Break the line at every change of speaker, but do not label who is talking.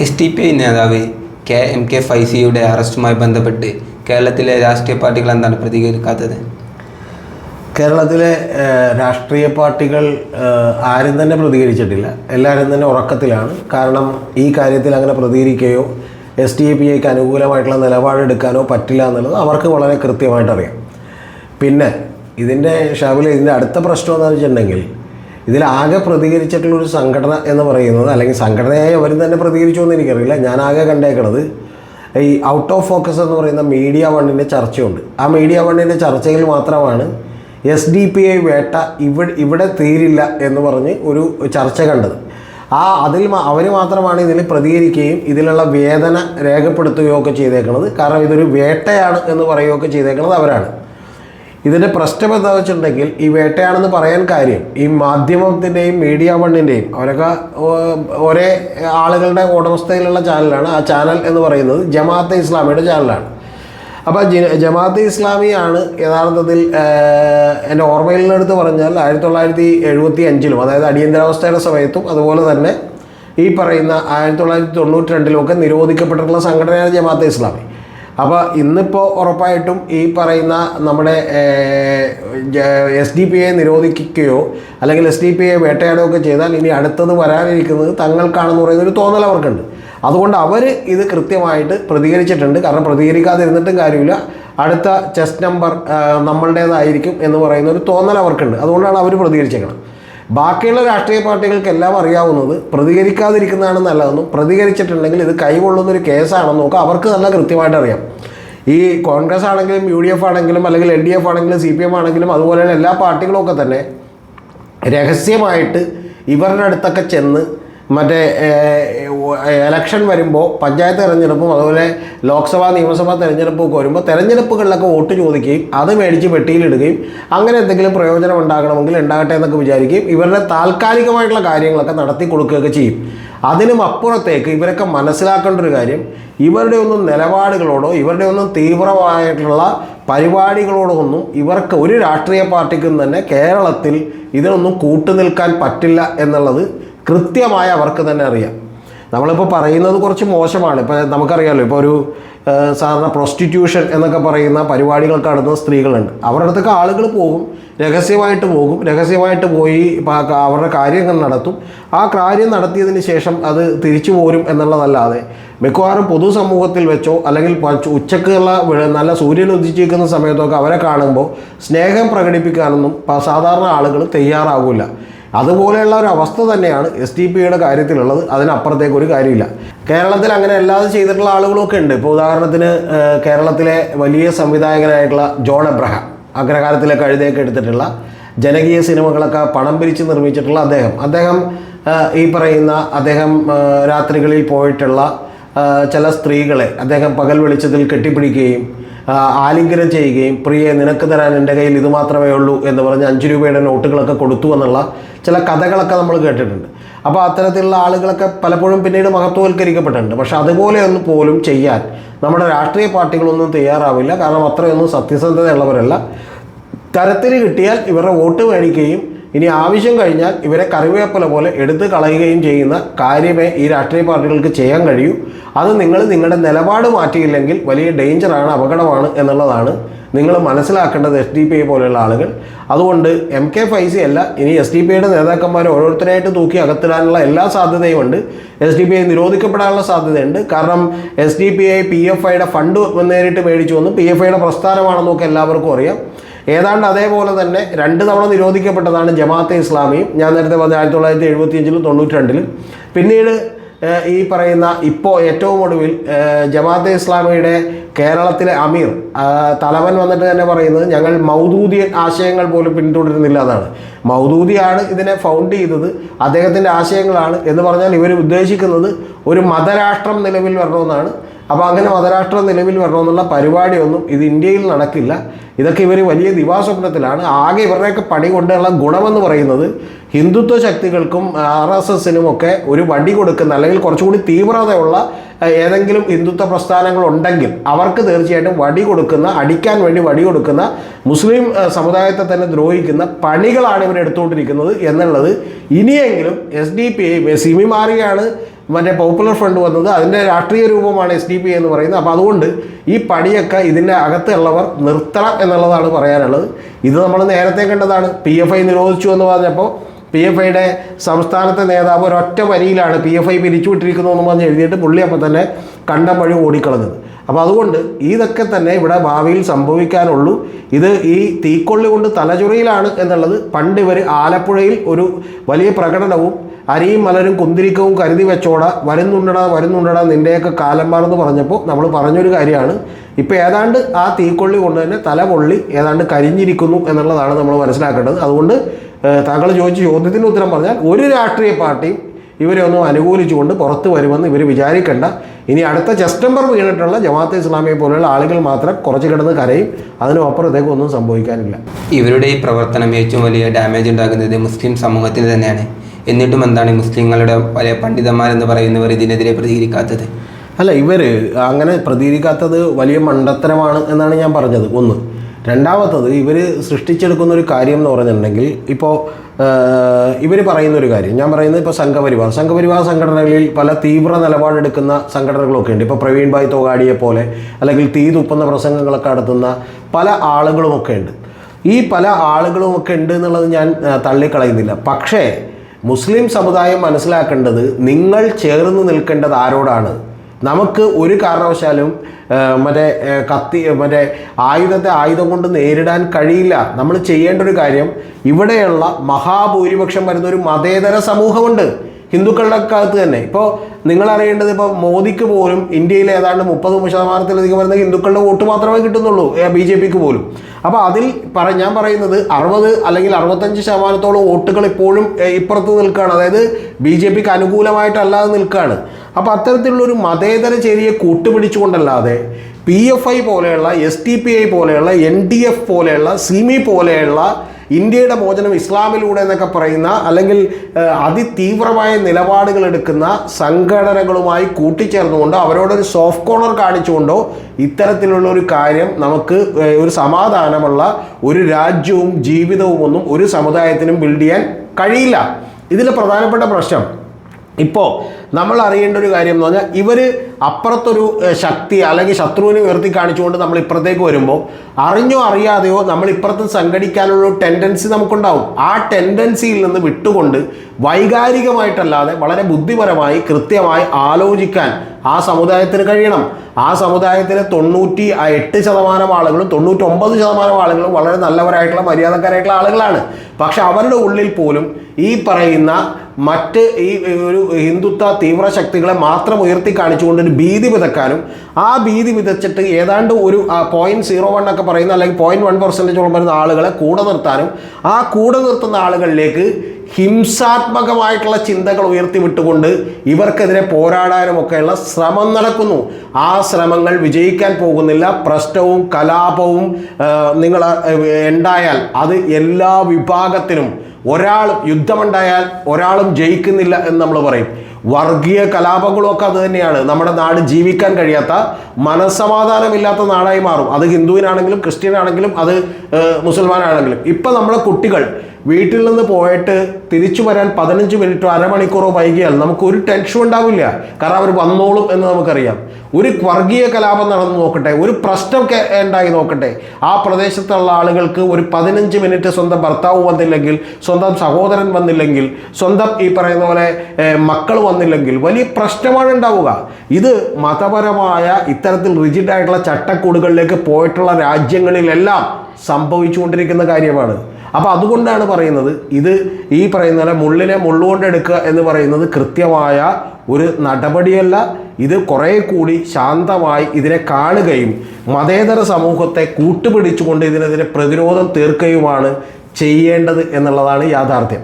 S T P I നേതാവ് K M K ഫൈസിയുടെ അറസ്റ്റുമായി ബന്ധപ്പെട്ട് കേരളത്തിലെ രാഷ്ട്രീയ പാർട്ടികൾ എന്താണ് പ്രതികരിക്കാത്തത്?
കേരളത്തിലെ രാഷ്ട്രീയ പാർട്ടികൾ ആരും തന്നെ പ്രതികരിച്ചിട്ടില്ല. എല്ലാവരും തന്നെ ഉറക്കത്തിലാണ്. കാരണം ഈ കാര്യത്തിൽ അങ്ങനെ പ്രതികരിക്കുകയോ എസ് എ പി ഐക്ക് അനുകൂലമായിട്ടുള്ള നിലപാടെടുക്കാനോ പറ്റില്ല എന്നുള്ളത് അവർക്ക് വളരെ കൃത്യമായിട്ട് അറിയാം പിന്നെ ഇതിന്റെ ഷാബിൽ ഇതിന്റെ അടുത്ത പ്രശ്നം എന്താണെന്ന് വെച്ചിട്ടുണ്ടെങ്കിൽ ഇതിലാകെ പ്രതികരിച്ചിട്ടുള്ള ഒരു സംഘടന എന്ന് പറയുന്നത് അല്ലെങ്കിൽ സംഘടനയായി അവരും തന്നെ പ്രതികരിച്ചു എന്ന് എനിക്കറിയില്ല. ഞാൻ ആകെ കണ്ടേക്കണത് ഈ ഔട്ട് ഓഫ് ഫോക്കസ് എന്ന് പറയുന്ന മീഡിയ വണ്ണിന്റെ ചർച്ചയുണ്ട്. ആ മീഡിയ വണ്ണിന്റെ ചർച്ചയിൽ മാത്രമാണ് എസ് ഡി പി ഐ വേട്ട ഇവിടെ ഇവിടെ തീരില്ല എന്ന് പറഞ്ഞ് ഒരു ചർച്ച കണ്ടത്. ആ അതിൽ അവർ മാത്രമാണ് ഇതിൽ പ്രതികരിക്കുകയും ഇതിലുള്ള വേദന രേഖപ്പെടുത്തുകയോ ഒക്കെ ചെയ്തേക്കുന്നത് കാരണം ഇതൊരു വേട്ടയാണ് എന്ന് പറയുകയൊക്കെ ചെയ്തേക്കുന്നത് അവരാണ്. ഇതിന്റെ പ്രശ്നം എന്താ വെച്ചിട്ടുണ്ടെങ്കിൽ ഈ വേട്ടയാണെന്ന് പറയാൻ കാര്യം ഈ മാധ്യമത്തിന്റെയും മീഡിയ വണ്ണിന്റെയും അവരൊക്കെ ഒരേ ആളുകളുടെ ഉടമസ്ഥയിലുള്ള ചാനലാണ് ആ ചാനൽ എന്ന് പറയുന്നത് ജമാഅത്തെ ഇസ്ലാമിയുടെ ചാനലാണ് അപ്പോൾ ജി ജമാഅത്തെ ഇസ്ലാമിയാണ് യഥാർത്ഥത്തിൽ എന്റെ ഓർമ്മയിൽ നിന്നെടുത്ത് പറഞ്ഞാൽ ആയിരത്തി തൊള്ളായിരത്തി എഴുപത്തി അഞ്ചിലും അതായത് അടിയന്തരാവസ്ഥയുടെ സമയത്തും അതുപോലെ തന്നെ ഈ പറയുന്ന ആയിരത്തി തൊള്ളായിരത്തി തൊണ്ണൂറ്റി രണ്ടിലുമൊക്കെ നിരോധിക്കപ്പെട്ടിട്ടുള്ള സംഘടനയാണ് ജമാഅത്തെ ഇസ്ലാമി. അപ്പോൾ ഇന്നിപ്പോൾ ഉറപ്പായിട്ടും ഈ പറയുന്ന നമ്മുടെ എസ് ഡി പി ഐ നിരോധിക്കുകയോ അല്ലെങ്കിൽ എസ് ഡി പി ഐ വേട്ടയാടുകയോ ഒക്കെ ചെയ്താൽ ഇനി അടുത്തത് വരാനിരിക്കുന്നത് തങ്ങൾക്കാണെന്ന് പറയുന്ന ഒരു തോന്നൽ അവർക്കുണ്ട്. അതുകൊണ്ട് അവർ ഇത് കൃത്യമായിട്ട് പ്രതികരിച്ചിട്ടുണ്ട്. കാരണം പ്രതികരിക്കാതിരുന്നിട്ടും കാര്യമില്ല. അടുത്ത ചെസ് നമ്പർ നമ്മളുടേതായിരിക്കും എന്ന് പറയുന്ന ഒരു തോന്നൽ അവർക്കുണ്ട്. അതുകൊണ്ടാണ് അവർ പ്രതികരിച്ചേക്കണം ബാക്കിയുള്ള രാഷ്ട്രീയ പാർട്ടികൾക്ക് എല്ലാം അറിയാവുന്നത് പ്രതികരിക്കാതിരിക്കുന്നതാണ് നല്ലതെന്നും പ്രതികരിച്ചിട്ടുണ്ടെങ്കിൽ ഇത് കൈകൊള്ളുന്ന ഒരു കേസാണെന്നും ഒക്കെ അവർക്ക് നല്ല കൃത്യമായിട്ട് അറിയാം. ഈ കോൺഗ്രസ് ആണെങ്കിലും യു ഡി എഫ് ആണെങ്കിലും അല്ലെങ്കിൽ എൽ ഡി എഫ് ആണെങ്കിലും സി പി എം ആണെങ്കിലും അതുപോലെയുള്ള എല്ലാ പാർട്ടികളും ഒക്കെ തന്നെ രഹസ്യമായിട്ട് ഇവരുടെ അടുത്തൊക്കെ ചെന്ന് മറ്റേ എലക്ഷൻ വരുമ്പോൾ പഞ്ചായത്ത് തെരഞ്ഞെടുപ്പും അതുപോലെ ലോക്സഭാ നിയമസഭാ തെരഞ്ഞെടുപ്പും ഒക്കെ വരുമ്പോൾ തെരഞ്ഞെടുപ്പുകളിലൊക്കെ വോട്ട് ചോദിക്കുകയും അത് മേടിച്ച് പെട്ടിയിലിടുകയും അങ്ങനെ എന്തെങ്കിലും പ്രയോജനം ഉണ്ടാകണമെങ്കിൽ ഉണ്ടാകട്ടെ എന്നൊക്കെ വിചാരിക്കുകയും ഇവരുടെ താൽക്കാലികമായിട്ടുള്ള കാര്യങ്ങളൊക്കെ നടത്തി കൊടുക്കുകയൊക്കെ ചെയ്യും. അതിനും അപ്പുറത്തേക്ക് ഇവരൊക്കെ മനസ്സിലാക്കേണ്ട ഒരു കാര്യം ഇവരുടെ ഒന്നും നിലപാടുകളോടോ ഇവരുടെ ഒന്നും തീവ്രമായിട്ടുള്ള പരിപാടികളോടോ ഒന്നും ഇവർക്ക് ഒരു രാഷ്ട്രീയ പാർട്ടിക്കും തന്നെ കേരളത്തിൽ ഇതിനൊന്നും കൂട്ടുനിൽക്കാൻ പറ്റില്ല എന്നുള്ളത് കൃത്യമായി അവർക്ക് തന്നെ അറിയാം. നമ്മളിപ്പോൾ പറയുന്നത് കുറച്ച് മോശമാണ്. ഇപ്പോൾ നമുക്കറിയാമല്ലോ ഇപ്പോൾ ഒരു സാധാരണ പ്രോസ്റ്റിറ്റ്യൂഷൻ എന്നൊക്കെ പറയുന്ന പരിപാടികൾ നടത്തുന്ന സ്ത്രീകളുണ്ട്. അവരുടെ അടുത്തൊക്കെ ആളുകൾ പോകും രഹസ്യമായിട്ട് പോകും രഹസ്യമായിട്ട് പോയി അവരുടെ കാര്യങ്ങൾ നടത്തും. ആ കാര്യം നടത്തിയതിന് ശേഷം അത് തിരിച്ചു പോരും എന്നുള്ളതല്ലാതെ മിക്കവാറും പൊതുസമൂഹത്തിൽ വെച്ചോ അല്ലെങ്കിൽ ഉച്ചക്കുള്ള നല്ല സൂര്യൻ ഉദിച്ചിരിക്കുന്ന സമയത്തൊക്കെ അവരെ കാണുമ്പോൾ സ്നേഹം പ്രകടിപ്പിക്കാനൊന്നും സാധാരണ ആളുകൾ തയ്യാറാകില്ല അതുപോലെയുള്ള ഒരു അവസ്ഥ തന്നെയാണ് എസ് ടി പിയുടെ കാര്യത്തിലുള്ളത്. അതിനപ്പുറത്തേക്ക് ഒരു കാര്യമില്ല. കേരളത്തിൽ അങ്ങനെ അല്ലാതെ ചെയ്തിട്ടുള്ള ആളുകളൊക്കെ ഉണ്ട്. ഇപ്പോൾ ഉദാഹരണത്തിന് കേരളത്തിലെ വലിയ സംവിധായകനായിട്ടുള്ള ജോൺ എബ്രഹാം അഗ്രഹാരത്തിലെ കഴുതയൊക്കെ എടുത്തിട്ടുള്ള ജനകീയ സിനിമകളൊക്കെ പണം പിരിച്ച് നിർമ്മിച്ചിട്ടുള്ള അദ്ദേഹം. അദ്ദേഹം ഈ പറയുന്ന അദ്ദേഹം രാത്രികളിൽ പോയിട്ടുള്ള ചില സ്ത്രീകളെ അദ്ദേഹം പകൽ വെളിച്ചത്തിൽ കെട്ടിപ്പിടിക്കുകയും ആലിംഗനം ചെയ്യുകയും പ്രിയെ നിനക്ക് തരാൻ എന്റെ കയ്യിൽ ഇത് മാത്രമേ ഉള്ളൂ എന്ന് പറഞ്ഞ് അഞ്ച് രൂപയുടെ നോട്ടുകളൊക്കെ കൊടുത്തു എന്നുള്ള ചില കഥകളൊക്കെ നമ്മൾ കേട്ടിട്ടുണ്ട്. അപ്പോൾ അത്തരത്തിലുള്ള ആളുകളൊക്കെ പലപ്പോഴും പിന്നീട് മഹത്വവൽക്കരിക്കപ്പെട്ടിട്ടുണ്ട്. പക്ഷേ അതുപോലെയൊന്നും പോലും ചെയ്യാൻ നമ്മുടെ രാഷ്ട്രീയ പാർട്ടികളൊന്നും തയ്യാറാവില്ല. കാരണം അത്രയൊന്നും സത്യസന്ധതയുള്ളവരല്ല. തരത്തിൽ കിട്ടിയാൽ ഇവരുടെ വോട്ട് മേടിക്കുകയും ഇനി ആവശ്യം കഴിഞ്ഞാൽ ഇവരെ കറിവേപ്പില പോലെ എടുത്തു കളയുകയും ചെയ്യുന്ന കാര്യമേ ഈ രാഷ്ട്രീയ പാർട്ടികൾക്ക് ചെയ്യാൻ കഴിയൂ. അത് നിങ്ങൾ നിങ്ങളുടെ നിലപാട് മാറ്റിയില്ലെങ്കിൽ വലിയ ഡേഞ്ചറാണ് അപകടമാണ് എന്നുള്ളതാണ് നിങ്ങൾ മനസ്സിലാക്കേണ്ടത് എസ് ഡി പി ഐ പോലെയുള്ള ആളുകൾ. അതുകൊണ്ട് എം കെ ഫൈസി അല്ല ഇനി എസ് ഡി പി ഐയുടെ നേതാക്കന്മാരെ ഓരോരുത്തരായിട്ട് തൂക്കി അകത്തിടാനുള്ള എല്ലാ സാധ്യതയും ഉണ്ട്. എസ് ഡി പി ഐ നിരോധിക്കപ്പെടാനുള്ള സാധ്യതയുണ്ട്. കാരണം S D P I P F ഐയുടെ ഫണ്ട് നേരിട്ട് മേടിച്ചു വന്നു. പി എഫ് ഐയുടെ പ്രസ്ഥാനമാണെന്നൊക്കെ എല്ലാവർക്കും അറിയാം. ഏതാണ്ട് അതേപോലെ തന്നെ രണ്ട് തവണ നിരോധിക്കപ്പെട്ടതാണ് ജമാഅത്തെ ഇസ്ലാമിയും ഞാൻ നേരത്തെ പറഞ്ഞ ആയിരത്തി തൊള്ളായിരത്തി എഴുപത്തി അഞ്ചിലും തൊണ്ണൂറ്റി രണ്ടിലും പിന്നീട് ഈ പറയുന്ന ഇപ്പോൾ ഏറ്റവും ഒടുവിൽ ജമാഅത്തെ ഇസ്ലാമിയുടെ കേരളത്തിലെ അമീർ തലവൻ വന്നിട്ട് തന്നെ പറയുന്നത് ഞങ്ങൾ മൗദൂദിയൻ ആശയങ്ങൾ പോലും പിന്തുടരുന്നില്ല എന്നാണ്. മൗദൂദിയാണ് ഇതിനെ ഫൗണ്ട് ചെയ്തത് അദ്ദേഹത്തിന്റെ ആശയങ്ങളാണ് എന്ന് പറഞ്ഞാൽ ഇവർ ഉദ്ദേശിക്കുന്നത് ഒരു മതരാഷ്ട്രം നിലവിൽ വരണമെന്നാണ്. അപ്പോൾ അങ്ങനെ മതരാഷ്ട്രം നിലവിൽ വരണമെന്നുള്ള പരിപാടിയൊന്നും ഇത് ഇന്ത്യയിൽ നടക്കില്ല. ഇതൊക്കെ ഇവർ വലിയ ദിവാസ്വപ്നത്തിലാണ്. ആകെ ഇവരുടെയൊക്കെ പണി കൊണ്ടുള്ള ഗുണമെന്ന് പറയുന്നത് ഹിന്ദുത്വ ശക്തികൾക്കും ആർ എസ് എസിനും ഒക്കെ ഒരു വടി കൊടുക്കുന്ന അല്ലെങ്കിൽ കുറച്ചുകൂടി തീവ്രതയുള്ള ഏതെങ്കിലും ഹിന്ദുത്വ പ്രസ്ഥാനങ്ങൾ ഉണ്ടെങ്കിൽ അവർക്ക് തീർച്ചയായിട്ടും വടി കൊടുക്കുന്ന അടിക്കാൻ വേണ്ടി വടി കൊടുക്കുന്ന മുസ്ലിം സമുദായത്തെ തന്നെ ദ്രോഹിക്കുന്ന പണികളാണ് ഇവർ എടുത്തുകൊണ്ടിരിക്കുന്നത് എന്നുള്ളത് ഇനിയെങ്കിലും S D P I SIMI മാറിയാണ്. മറ്റേ പോപ്പുലർ ഫ്രണ്ട് വന്നത് അതിന്റെ രാഷ്ട്രീയ രൂപമാണ് എസ് ഡി പി എന്ന് പറയുന്നത്. അപ്പോൾ അതുകൊണ്ട് ഈ പണിയൊക്കെ ഇതിന്റെ അകത്തുള്ളവർ നിർത്തണം എന്നുള്ളതാണ് പറയാനുള്ളത്. ഇത് നമ്മൾ നേരത്തെ കണ്ടതാണ്. പി എഫ് ഐ നിരോധിച്ചു എന്ന് പറഞ്ഞപ്പോൾ പി എഫ് ഐയുടെ സംസ്ഥാനത്തെ നേതാവ് ഒരൊറ്റ വരിയിലാണ് പി എഫ് ഐ പിരിച്ചുവിട്ടിരിക്കുന്നു എന്ന് പറഞ്ഞ് എഴുതിയിട്ട് പുള്ളി അപ്പം തന്നെ കണ്ടം വഴി ഓടിക്കളഞ്ഞത്. അപ്പോൾ അതുകൊണ്ട് ഇതൊക്കെ തന്നെ ഇവിടെ ഭാവിയിൽ സംഭവിക്കാനുള്ളൂ. ഇത് ഈ തീക്കൊള്ളി കൊണ്ട് തലചുറയിലാണ് എന്നുള്ളത് പണ്ട് ഇവർ ആലപ്പുഴയിൽ ഒരു വലിയ പ്രകടനവും അരിയും മലരും കുന്തിരിക്കവും കരുതി വെച്ചോട വരുന്നുണ്ടടാ വരുന്നുണ്ടടാ നിന്റെയൊക്കെ കാലം മാറെന്ന് പറഞ്ഞപ്പോൾ നമ്മൾ പറഞ്ഞൊരു കാര്യമാണ്. ഇപ്പോൾ ഏതാണ്ട് ആ തീക്കൊള്ളി കൊണ്ട് തന്നെ തല പൊള്ളി ഏതാണ്ട് കരിഞ്ഞിരിക്കുന്നു എന്നുള്ളതാണ് നമ്മൾ മനസ്സിലാക്കേണ്ടത്. അതുകൊണ്ട് താങ്കൾ ചോദിച്ച ചോദ്യത്തിന് ഉത്തരം പറഞ്ഞാൽ ഒരു രാഷ്ട്രീയ പാർട്ടിയും ഇവരെ ഒന്നും അനുകൂലിച്ചുകൊണ്ട് പുറത്തു വരുമെന്ന് ഇവർ വിചാരിക്കേണ്ട. ഇനി അടുത്ത സെപ്റ്റംബർ വീണിട്ടുള്ള ജമാഅത്തെ ഇസ്ലാമിയെ പോലെയുള്ള ആളുകൾ മാത്രം കുറച്ച് കിടന്ന് കരയും. അതിനും അപ്പുറത്തേക്ക് ഒന്നും സംഭവിക്കാനില്ല.
ഇവരുടെ ഈ പ്രവർത്തനം ഏറ്റവും വലിയ ഡാമേജ് ഉണ്ടാക്കുന്നത് മുസ്ലിം സമൂഹത്തിന് തന്നെയാണ്. എന്നിട്ടും എന്താണ് മുസ്ലിങ്ങളുടെ പല പണ്ഡിതന്മാരെന്ന് പറയുന്നവർ ഇതിനെതിരെ പ്രതികരിക്കാത്തത്?
അല്ല ഇവർ അങ്ങനെ പ്രതികരിക്കാത്തത് വലിയ മണ്ടത്തരമാണ് എന്നാണ് ഞാൻ പറഞ്ഞത്. ഒന്ന്. രണ്ടാമത്തത് ഇവർ സൃഷ്ടിച്ചെടുക്കുന്ന ഒരു കാര്യം എന്ന് പറഞ്ഞിട്ടുണ്ടെങ്കിൽ ഇപ്പോൾ ഇവർ പറയുന്ന ഒരു കാര്യം. ഞാൻ പറയുന്നത് ഇപ്പോൾ സംഘപരിവാർ. സംഘപരിവാർ സംഘടനകളിൽ പല തീവ്ര നിലപാടെടുക്കുന്ന സംഘടനകളൊക്കെ ഉണ്ട്. ഇപ്പോൾ പ്രവീൺ ഭായ് തോഗാഡിയെ പോലെ അല്ലെങ്കിൽ തീ തുപ്പുന്ന പ്രസംഗങ്ങളൊക്കെ നടത്തുന്ന പല ആളുകളുമൊക്കെ ഉണ്ട്. ഈ പല ആളുകളുമൊക്കെ ഉണ്ട് എന്നുള്ളത് ഞാൻ തള്ളിക്കളയുന്നില്ല. പക്ഷേ മുസ്ലിം സമുദായം മനസ്സിലാക്കേണ്ടത് നിങ്ങൾ ചേർന്ന് നിൽക്കേണ്ടത് ആരോടാണ്? നമുക്ക് ഒരു കാരണവശാലും മറ്റേ കത്തി മറ്റേ ആയുധത്തെ ആയുധം കൊണ്ട് നേരിടാൻ കഴിയില്ല. നമ്മൾ ചെയ്യേണ്ട ഒരു കാര്യം ഇവിടെയുള്ള മഹാഭൂരിപക്ഷം വരുന്ന ഒരു മതേതര സമൂഹമുണ്ട്. ഹിന്ദുക്കളുടെ അകത്ത് തന്നെ. ഇപ്പോൾ നിങ്ങൾ അറിയേണ്ടത് ഇപ്പോൾ മോദിക്ക് പോലും ഇന്ത്യയിൽ ഏതാണ്ട് മുപ്പത് ശതമാനത്തിലധികം വരുന്ന ഹിന്ദുക്കളുടെ വോട്ട് മാത്രമേ കിട്ടുന്നുള്ളൂ ബി ജെ പിക്ക് പോലും. അപ്പോൾ അതിൽ പറ ഞാൻ പറയുന്നത് അറുപത് അല്ലെങ്കിൽ അറുപത്തഞ്ച് ശതമാനത്തോളം വോട്ടുകൾ ഇപ്പോഴും ഇപ്പുറത്ത് നിൽക്കുകയാണ്. അതായത് ബി ജെ പിക്ക് അനുകൂലമായിട്ടല്ലാതെ നിൽക്കുകയാണ്. അപ്പോൾ അത്തരത്തിലുള്ള ഒരു മതേതര ചേരിയെ കൂട്ടുപിടിച്ചുകൊണ്ടല്ലാതെ പി എഫ് ഐ പോലെയുള്ള എസ് ടി പി ഐ പോലെയുള്ള എൻ ഡി എഫ് പോലെയുള്ള സിമി പോലെയുള്ള ഇന്ത്യയുടെ മോചനം ഇസ്ലാമിലൂടെ എന്നൊക്കെ പറയുന്ന അല്ലെങ്കിൽ അതിതീവ്രമായ നിലപാടുകൾ എടുക്കുന്ന സംഘടനകളുമായി കൂട്ടിച്ചേർന്നുകൊണ്ടോ അവരോടൊരു സോഫ്റ്റ് കോർണർ കാണിച്ചുകൊണ്ടോ ഇത്തരത്തിലുള്ള ഒരു കാര്യം നമുക്ക് ഒരു സമാധാനമുള്ള ഒരു രാജ്യവും ജീവിതവും ഒന്നും ഒരു സമുദായത്തിനും ബിൽഡ് ചെയ്യാൻ കഴിയില്ല. ഇതിൽ പ്രധാനപ്പെട്ട പ്രശ്നം ഇപ്പോൾ നമ്മൾ അറിയേണ്ട ഒരു കാര്യം എന്ന് പറഞ്ഞാൽ ഇവർ അപ്പുറത്തൊരു ശക്തി അല്ലെങ്കിൽ ശത്രുവിനെ ഉയർത്തി കാണിച്ചുകൊണ്ട് നമ്മൾ ഇപ്പുറത്തേക്ക് വരുമ്പോൾ അറിഞ്ഞോ അറിയാതെയോ നമ്മൾ ഇപ്പുറത്ത് സംഘടിക്കാനുള്ള ടെൻഡൻസി നമുക്കുണ്ടാവും. ആ ടെൻഡൻസിയിൽ നിന്ന് വിട്ടുകൊണ്ട് വൈകാരികമായിട്ടല്ലാതെ വളരെ ബുദ്ധിപരമായി കൃത്യമായി ആലോചിക്കാൻ ആ സമുദായത്തിന് കഴിയണം. ആ സമുദായത്തിലെ തൊണ്ണൂറ്റി എട്ട് ശതമാനം ആളുകളും തൊണ്ണൂറ്റൊമ്പത് ശതമാനം ആളുകളും വളരെ നല്ലവരായിട്ടുള്ള മര്യാദക്കാരായിട്ടുള്ള ആളുകളാണ്. പക്ഷെ അവരുടെ ഉള്ളിൽ പോലും ഈ പറയുന്ന മറ്റ് ഈ ഒരു ഹിന്ദുത്വ തീവ്ര ശക്തികളെ മാത്രം ഉയർത്തി കാണിച്ചുകൊണ്ട് ഒരു ഭീതി വിതക്കാനും ആ ഭീതി വിതച്ചിട്ട് ഏതാണ്ട് ഒരു പോയിന്റ് സീറോ വൺ ഒക്കെ പറയുന്ന അല്ലെങ്കിൽ പോയിന്റ് വൺ പെർസെന്റേജോളം വരുന്ന ആളുകളെ കൂടെ നിർത്താനും ആ കൂടെ നിർത്തുന്ന ആളുകളിലേക്ക് ഹിംസാത്മകമായിട്ടുള്ള ചിന്തകൾ ഉയർത്തി വിട്ടുകൊണ്ട് ഇവർക്കെതിരെ പോരാടാനുമൊക്കെയുള്ള ശ്രമം നടക്കുന്നു. ആ ശ്രമങ്ങൾ വിജയിക്കാൻ പോകുന്നില്ല. പ്രശ്നവും കലാപവും നിങ്ങൾ ഉണ്ടായാൽ അത് എല്ലാ വിഭാഗത്തിനും ഒരാളും യുദ്ധമുണ്ടായാൽ ഒരാളും ജയിക്കുന്നില്ല എന്ന് നമ്മൾ പറയും. വർഗീയ കലാപങ്ങളൊക്കെ അത് തന്നെയാണ്. നമ്മുടെ നാട് ജീവിക്കാൻ കഴിയാത്ത മനസ്സമാധാനമില്ലാത്ത നാടായി മാറും. അത് ഹിന്ദുവിനാണെങ്കിലും ക്രിസ്ത്യനാണെങ്കിലും അത് മുസൽമാനാണെങ്കിലും. ഇപ്പം നമ്മുടെ കുട്ടികൾ വീട്ടിൽ നിന്ന് പോയിട്ട് തിരിച്ചു വരാൻ പതിനഞ്ച് മിനിറ്റോ അരമണിക്കൂറോ വൈകിയാൽ നമുക്ക് ഒരു ടെൻഷൻ ഉണ്ടാവില്ല. കാരണം അവർ വന്നോളും എന്ന് നമുക്കറിയാം. ഒരു വർഗീയ കലാപം നടന്നു നോക്കട്ടെ ഒരു പ്രശ്നം ഉണ്ടായി നോക്കട്ടെ. ആ പ്രദേശത്തുള്ള ആളുകൾക്ക് ഒരു പതിനഞ്ച് മിനിറ്റ് സ്വന്തം ഭർത്താവ് വന്നില്ലെങ്കിൽ സ്വന്തം സഹോദരൻ വന്നില്ലെങ്കിൽ സ്വന്തം ഈ പറയുന്ന പോലെ മക്കൾ വന്നില്ലെങ്കിൽ വലിയ പ്രശ്നമാണ് ഉണ്ടാവുക. ഇത് മതപരമായ ഇത്തരത്തിൽ റിജിഡ് ആയിട്ടുള്ള ചട്ടക്കൂടുകളിലേക്ക് പോയിട്ടുള്ള രാജ്യങ്ങളിലെല്ലാം സംഭവിച്ചുകൊണ്ടിരിക്കുന്ന കാര്യമാണ്. അപ്പോൾ അതുകൊണ്ടാണ് പറയുന്നത് ഇത് ഈ പറയുന്ന പോലെ മുള്ളിനെ മുള്ളുകൊണ്ട് എടുക്കുക എന്ന് പറയുന്നത് കൃത്യമായ ഒരു നടപടിയല്ല. ഇത് കുറേ കൂടി ശാന്തമായി ഇതിനെ കാണുകയും മതേതര സമൂഹത്തെ കൂട്ടുപിടിച്ചുകൊണ്ട് ഇതിനെതിരെ പ്രതിരോധം തീർക്കുകയുമാണ് ചെയ്യേണ്ടത് എന്നുള്ളതാണ് യാഥാർത്ഥ്യം.